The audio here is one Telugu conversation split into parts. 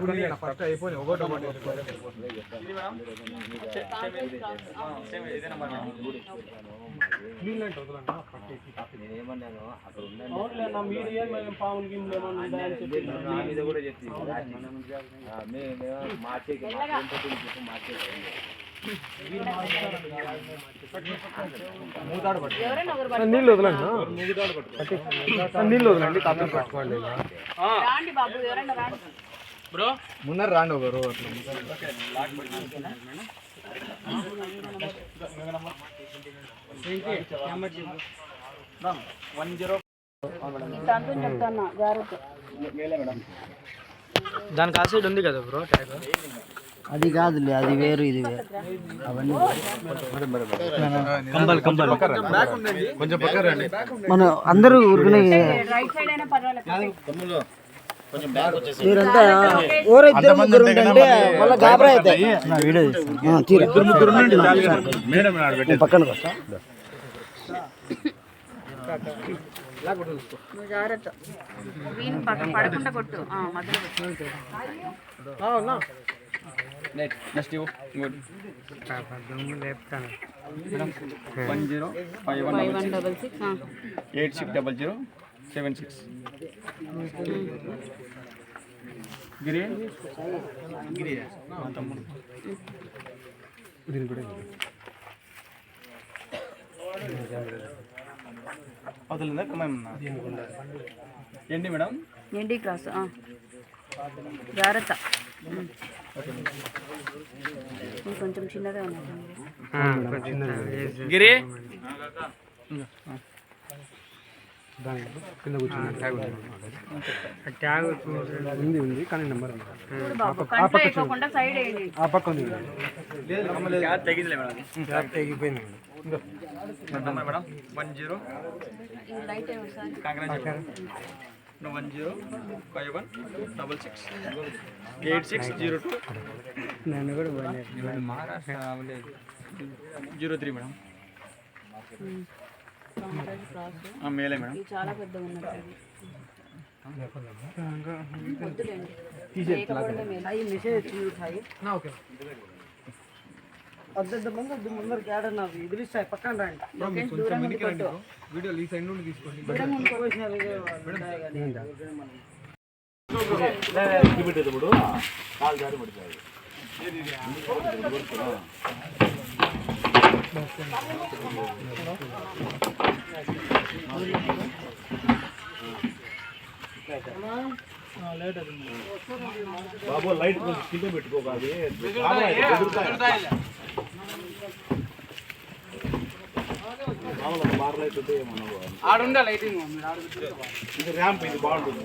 ఫస్ట్ అయిపోయి ఒకటి ఒకటి నీళ్ళు అంటే వదలన్నా పట్టేసి నేనేమన్నాను అక్కడ ఉన్నాను మీరు ఏం మేము పాములు గిమ్ములు ఏమన్నా చెప్పి మీద కూడా చెప్పింది మేము మార్చేకి మార్చేకి నీళ్ళు వదలన్నా ఆ, నీళ్ళు వదలండి కాపీ పట్టుకోండి ఇలా. రాండి అట్లా చెప్తాను జాగ్రత్త దానికి ఆ సైడ్ ఉంది కదా బ్రో ట్యాగ్ అది కాదులే అది వేరు ఇది వేరు. అవన్నీ కంబల్ కంబల్. కొంచెం పక్క రండి. మన అందరూ ఊరుకునే మీరంతా ఊరు ఇద్దరు ముగ్గురు ఉండండి మళ్ళీ గాబరా అవుతాయి నువ్వు జాగ్రత్త వీని పక్క పడకుండా కొట్టు ఆ, మధ్యలో కొట్టు next లేపుతాను one zero five one five one double six eight six double zero seven six. Giri? Giri. తమ్ముడు కమ్మేమన్నా ఏంటి మేడం? ఏంటి క్లాస్ ఆ. జాగ్రత్త. కొంచెం చిన్నదే ఉన్నట్టుంది గిరి? కింద కూర్చున్నాను ట్యాగ్ ఉంది ఉంది కానీ నెంబర్ ఉంది. సైడ్ వేయండి. ఆ పక్క ఉంది ట్యాగ్ తెగిపోయింది. Number madam one zero one zero five one double six eight six zero two నన్ను కూడా జీరో త్రీ మేడం. ఆ, మేలే మేడం. చాలా పెద్దగా ఉన్నట్టు వద్దులేండి లేకపోవడమే మేలు. ఓకే అద్దె ముందు అద్దె ముందరికి ఏడన్నా ఎదిరిస్తాయి పక్కన రండి. లోకేష్ దూరం నుండి కొట్టు వీడియో ఈ సైడ్ నుండి తీసుకోండి. దూరం నుండి కొట్టు. పెట్టేటప్పుడు కాలు జారి పడిపోయాయి. బాబు లైట్ కొంచెం కింద పెట్టుకోవాలి మామూలుగా బార్ లైట్ ఉంటే ఏమన్నా ఆడుండే లైటింగ్ ఇది ర్యాంప్ ఇది బాగుంటుంది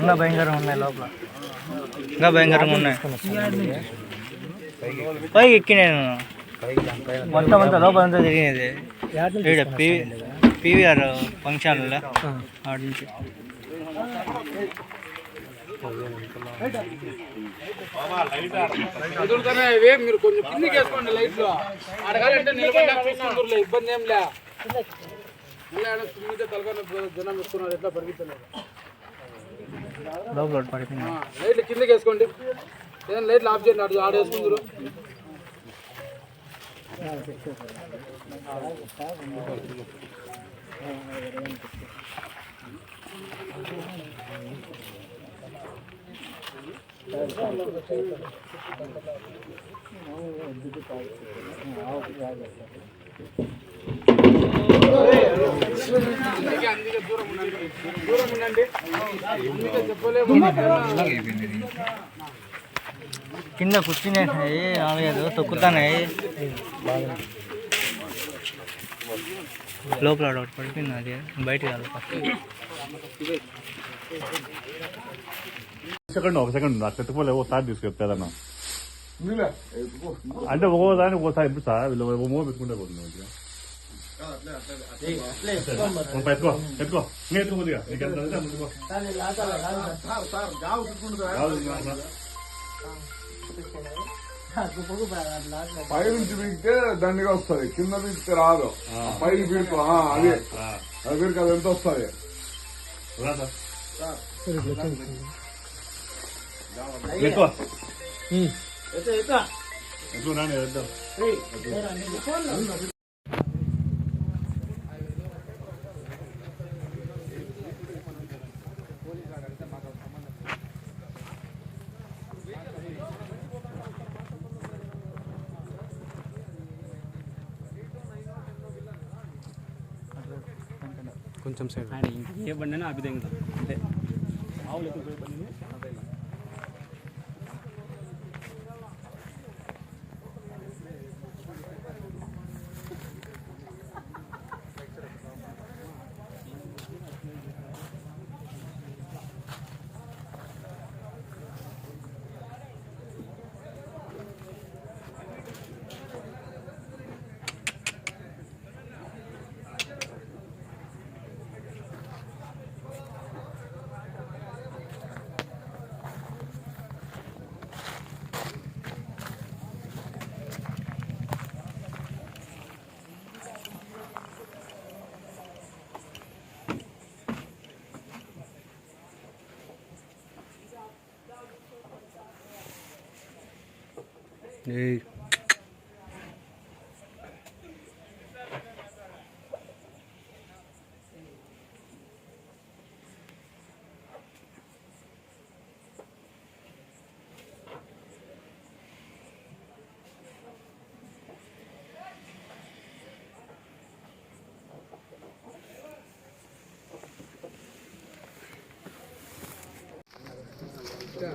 ఇంకా భయంకరంగా ఉన్నాయి లోపల ఇంకా భయంకరంగా ఉన్నాయి పైకి ఎక్కి నేను మొత్తం అంతా లోపల అంతా తిరిగినది ఈడ పి పీవీఆర్ ఫంక్షన్లో ఆడ నుంచి మీరు కొంచెం కిందకి వేసుకోండి లైట్లో అడగాలంటే నిలబడి చూసుకుంటారులే ఇబ్బంది ఏం లే మళ్ళీ ఆడ జనం పెట్టుకున్నారు ఎట్లా పరిగెత్తలేదు లైట్లు కిందకి వేసుకోండి ఏదైనా లైట్లు ఆఫ్ చేయండి ఆడ ఆడ వేసుకుందరు అందుకే అందుకే దూరం ఉండండి దూరం ఉండండి అందుకే చెప్పలేము కింద కూర్చునేసినాయి నాలుగైదు తొక్కుతున్నాయి లోపల ఒకటి పడిపోయింది అది. బయటికి రాదు సెకండ్ ఒక సెకండ్ నాకు ఎత్తుకోలే ఒకసారి తీసుకెళ్తాదన్న అంటే ఒక్కోసారి ఒక్కోసారి ఎప్పుడు సార్ వీళ్ళు ఒక మూవ పెట్టుకుంటే పోతుంది కొద్దిగా. ఒక ఎత్తుకో నీకు ఎంత తీసుకురా. పైనుంచి పీకితే దండిగా వస్తుంది. కింద పీకితే రాదు. పీకు ఆ, అదే. ఆ, అది పీకు అది ఎంత వస్తుంది? రా సార్. ఎత్తుకో ఎత్తుకో నాన్న ఎత్తుకో కొంచెం సైడ్ ఏ బండి ఆ విధంగా అంతే ఏ, ఎక్కువ. కిందనే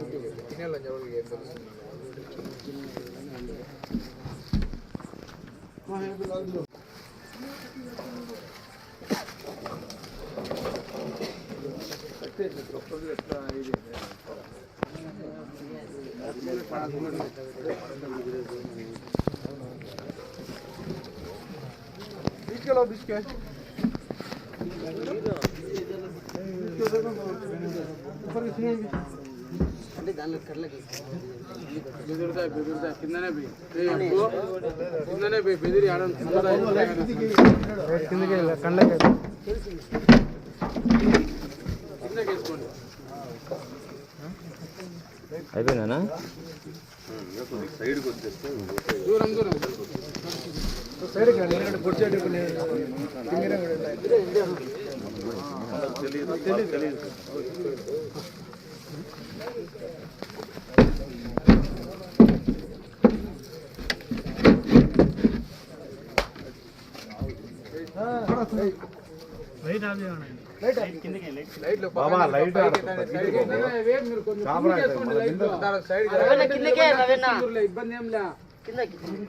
పోయి బెదిరి ఆడ కిందకి కండ్లకి కిందకి వేసుకోండి సైడ్కి రండి ఎందుకంటే గుడ్ సైడ్ కిందనే వేయండి, మీరు కొంచెం కిందకి వేసుకోండి. లైట్లు. కిందకే కిందకి ఇబ్బంది ఏం లే, తన్వీర్.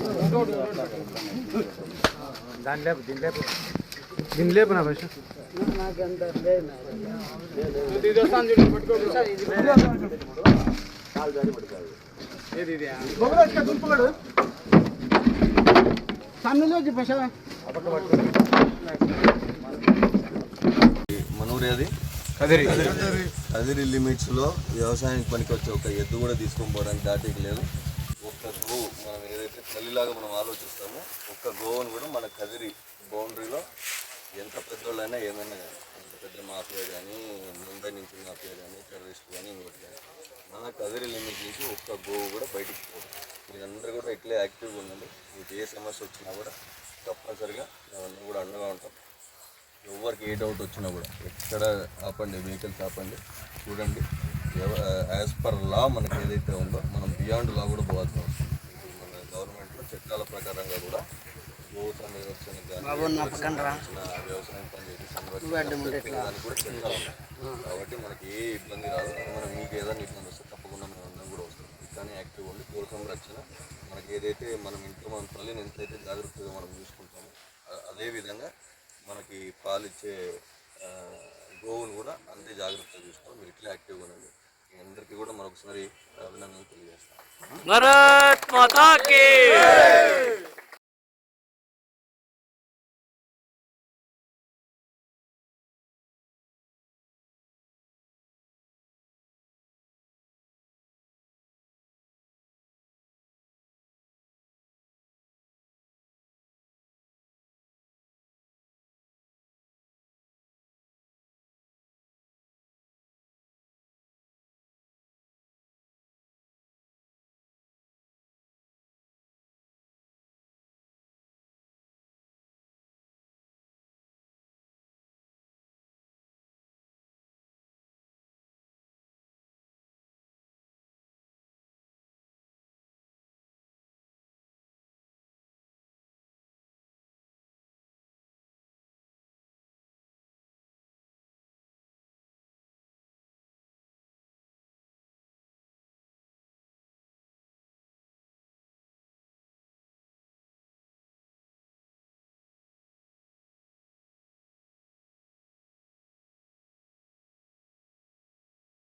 నిదానం పత్తారు బాజు కాదులే కుదురుతాయి. దీన్ని లేపనా భాష ఇది వస్తాను చూడు, పట్టుకోండి. మనూరి అది కదిరి కదిరి లిమిట్స్లో వ్యవసాయానికి పనికి వచ్చే ఒక ఎద్దు కూడా తీసుకొని పోవడానికి దాటికి లేదు కదిరిలాగా మనం ఆలోచిస్తాము. ఒక్క గోవును కూడా మన కదిరి బౌండరీలో ఎంత పెద్దోళ్ళైనా ఏమైనా కానీ ఎంత పెద్ద మాఫియా కానీ ముంబై నుంచి మాఫియా కానీ టెర్రరిస్ట్ కానీ ఇంకోటి కానీ మన కదిరి లిమిట్ నుంచి ఒక్క గోవు కూడా బయటికి పోదు. మీరందరూ కూడా ఇట్లే యాక్టివ్గా ఉండండి. మీకు ఏ సమస్య వచ్చినా కూడా తప్పనిసరిగా మేమందరూ కూడా అండగా ఉంటాం. ఎవరికి ఏ డౌట్ వచ్చినా కూడా ఎక్కడ ఆపండి వెహికల్స్ ఆపండి చూడండి. యాజ్ పర్ లా మనకి ఏదైతే ఉందో మనం బియాండ్ లా కూడా పోవాల్సిన అవసరం ఉంది. ఇప్పుడు మన గవర్నమెంట్లో చట్టాల ప్రకారంగా కూడా వ్యవసాయం పనిచేసి సంరక్షణ దానికి కూడా చట్టాలు కాబట్టి మనకి ఏ ఇబ్బంది రాదు. మనం మీకు ఏదైనా ఇబ్బంది వస్తే తప్పకుండా మేము అందరం కూడా వస్తాం. కానీ యాక్టివ్ ఉండి గో సంరక్షణ మనకి ఏదైతే మనం ఇంట్లో మన తల్లిని ఎంతైతే జాగ్రత్తగా మనం చూసుకుంటామో అ- అదే విధంగా మనకి పాలిచ్చే గోవును కూడా అంతే జాగ్రత్తగా చూసుకోవాలి. మీరు ఇట్లా యాక్టివ్గా ఉండండి. అందరికీ కూడా మరొకసారి అభినందనలు తెలియజేస్తాను. भारत माता के।